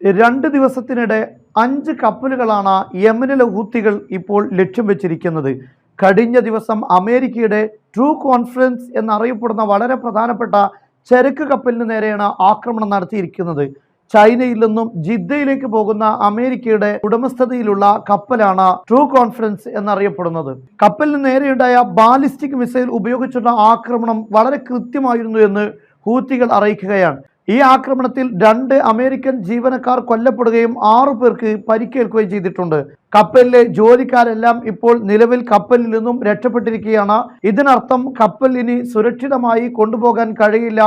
രണ്ട് ദിവസത്തിനിടെ അഞ്ച് കപ്പലുകളാണ് യമനിലെ ഹൂത്തികൾ ഇപ്പോൾ ലക്ഷ്യം വെച്ചിരിക്കുന്നത്. കഴിഞ്ഞ ദിവസം അമേരിക്കയുടെ ട്രൂ കോൺഫറൻസ് എന്നറിയപ്പെടുന്ന വളരെ പ്രധാനപ്പെട്ട ചരക്ക് കപ്പലിന് നേരെയാണ് ആക്രമണം നടത്തിയിരിക്കുന്നത്. ചൈനയിൽ നിന്നും ജിദ്ദയിലേക്ക് പോകുന്ന അമേരിക്കയുടെ ഉടമസ്ഥതയിലുള്ള കപ്പലാണ് ട്രൂ കോൺഫറൻസ് എന്നറിയപ്പെടുന്നത്. കപ്പലിന് നേരെയുണ്ടായ ബാലിസ്റ്റിക് മിസൈൽ ഉപയോഗിച്ചുള്ള ആക്രമണം വളരെ കൃത്യമായിരുന്നു എന്ന് ഹൂത്തികൾ അറിയിക്കുകയാണ്. ഈ ആക്രമണത്തിൽ രണ്ട് അമേരിക്കൻ ജീവനക്കാർ കൊല്ലപ്പെടുകയും ആറു പേർക്ക് പരിക്കേൽക്കുകയും ചെയ്തിട്ടുണ്ട്. കപ്പലിലെ ജോലിക്കാരെല്ലാം ഇപ്പോൾ നിലവിൽ കപ്പലിൽ നിന്നും രക്ഷപ്പെട്ടിരിക്കുകയാണ്. ഇതിനർത്ഥം കപ്പൽ ഇനി സുരക്ഷിതമായി കൊണ്ടുപോകാൻ കഴിയില്ല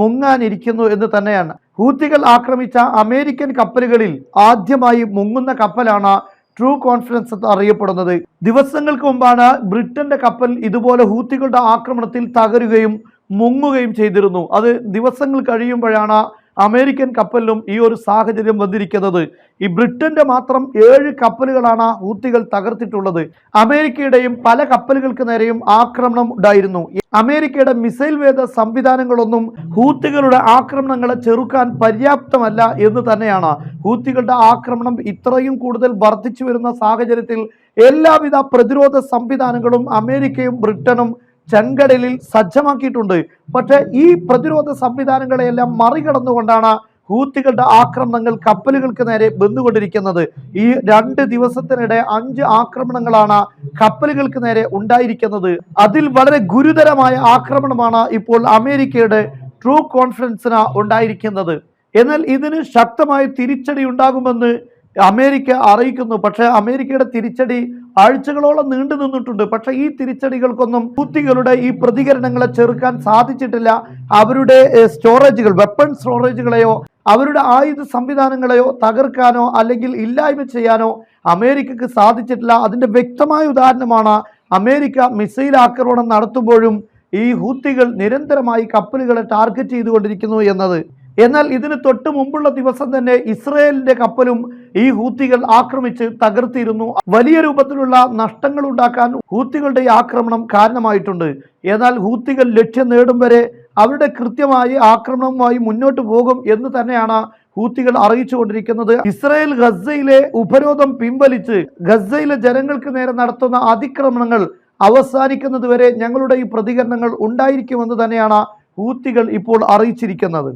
മുങ്ങാനിരിക്കുന്നു എന്ന് തന്നെയാണ്. ഹൂത്തികൾ ആക്രമിച്ച അമേരിക്കൻ കപ്പലുകളിൽ ആദ്യമായി മുങ്ങുന്ന കപ്പലാണ് ട്രൂ കോൺഫറൻസ് എന്ന് അറിയപ്പെടുന്നത്. ദിവസങ്ങൾക്ക് മുമ്പാണ് ബ്രിട്ടന്റെ കപ്പൽ ഇതുപോലെ ഹൂത്തികളുടെ ആക്രമണത്തിൽ തകരുകയും മുങ്ങുകയും ചെയ്തിരുന്നു. അത് ദിവസങ്ങൾ കഴിയുമ്പോഴാണ് അമേരിക്കൻ കപ്പലിലും ഈ ഒരു സാഹചര്യം വന്നിരിക്കുന്നത്. ഈ ബ്രിട്ടന്റെ മാത്രം ഏഴ് കപ്പലുകളാണ് ഹൂത്തികൾ തകർത്തിട്ടുള്ളത്. അമേരിക്കയുടെയും പല കപ്പലുകൾക്ക് നേരെയും ആക്രമണം ഉണ്ടായിരുന്നു. അമേരിക്കയുടെ മിസൈൽ വേദ സംവിധാനങ്ങളൊന്നും ഹൂത്തികളുടെ ആക്രമണങ്ങളെ ചെറുക്കാൻ പര്യാപ്തമല്ല എന്ന് തന്നെയാണ്. ഹൂത്തികളുടെ ആക്രമണം ഇത്രയും കൂടുതൽ വർദ്ധിച്ചു വരുന്ന സാഹചര്യത്തിൽ എല്ലാവിധ പ്രതിരോധ സംവിധാനങ്ങളും അമേരിക്കയും ബ്രിട്ടനും ചെങ്കടലിൽ സജ്ജമാക്കിയിട്ടുണ്ട്. പക്ഷേ ഈ പ്രതിരോധ സംവിധാനങ്ങളെയെല്ലാം മറികടന്നുകൊണ്ടാണ് ഹൂത്തികളുടെ ആക്രമണങ്ങൾ കപ്പലുകൾക്ക് നേരെ വന്നുകൊണ്ടിരിക്കുന്നത്. ഈ രണ്ട് ദിവസത്തിനിടെ അഞ്ച് ആക്രമണങ്ങളാണ് കപ്പലുകൾക്ക് നേരെ ഉണ്ടായിരിക്കുന്നത്. അതിൽ വളരെ ഗുരുതരമായ ആക്രമണമാണ് ഇപ്പോൾ അമേരിക്കയുടെ ട്രൂ കോൺഫിഡൻസിന് ഉണ്ടായിരിക്കുന്നത്. എന്നാൽ ഇതിന് ശക്തമായ തിരിച്ചടി ഉണ്ടാകുമെന്ന് അമേരിക്ക അറിയിക്കുന്നു. പക്ഷേ അമേരിക്കയുടെ തിരിച്ചടി ആഴ്ചകളോളം നീണ്ടു നിന്നിട്ടുണ്ട്. പക്ഷേ ഈ തിരിച്ചടികൾക്കൊന്നും ഹൂത്തികളുടെ ഈ പ്രതികരണങ്ങളെ ചെറുക്കാൻ സാധിച്ചിട്ടില്ല. അവരുടെ സ്റ്റോറേജുകൾ വെപ്പൺ സ്റ്റോറേജുകളെയോ അവരുടെ ആയുധ സംവിധാനങ്ങളെയോ തകർക്കാനോ അല്ലെങ്കിൽ ഇല്ലായ്മ ചെയ്യാനോ അമേരിക്കക്ക് സാധിച്ചിട്ടില്ല. അതിന്റെ വ്യക്തമായ ഉദാഹരണമാണ് അമേരിക്ക മിസൈൽ ആക്രമണം നടത്തുമ്പോഴും ഈ ഹൂത്തികൾ നിരന്തരമായി കപ്പലുകളെ ടാർഗറ്റ് ചെയ്തുകൊണ്ടിരിക്കുന്നു എന്നത്. എന്നാൽ ഇതിന് തൊട്ട് മുമ്പുള്ള ദിവസം തന്നെ ഇസ്രയേലിന്റെ കപ്പലും ഈ ഹൂത്തികൾ ആക്രമിച്ച് തകർത്തിരുന്നു. വലിയ രൂപത്തിലുള്ള നഷ്ടങ്ങൾ ഉണ്ടാക്കാൻ ഹൂത്തികളുടെ ആക്രമണം കാരണമായിട്ടുണ്ട്. എന്നാൽ ഹൂത്തികൾ ലക്ഷ്യം നേടും വരെ അവരുടെ കൃത്യമായി ആക്രമണവുമായി മുന്നോട്ട് പോകും എന്ന് തന്നെയാണ് ഹൂത്തികൾ അറിയിച്ചുകൊണ്ടിരിക്കുന്നത്. ഇസ്രായേൽ ഗസയിലെ ഉപരോധം പിൻവലിച്ച് ഗസയിലെ ജനങ്ങൾക്ക് നേരെ നടത്തുന്ന അതിക്രമണങ്ങൾ അവസാനിക്കുന്നതുവരെ ഞങ്ങളുടെ ഈ പ്രതികരണങ്ങൾ ഉണ്ടായിരിക്കുമെന്ന് തന്നെയാണ് ഹൂത്തികൾ ഇപ്പോൾ അറിയിച്ചിരിക്കുന്നത്.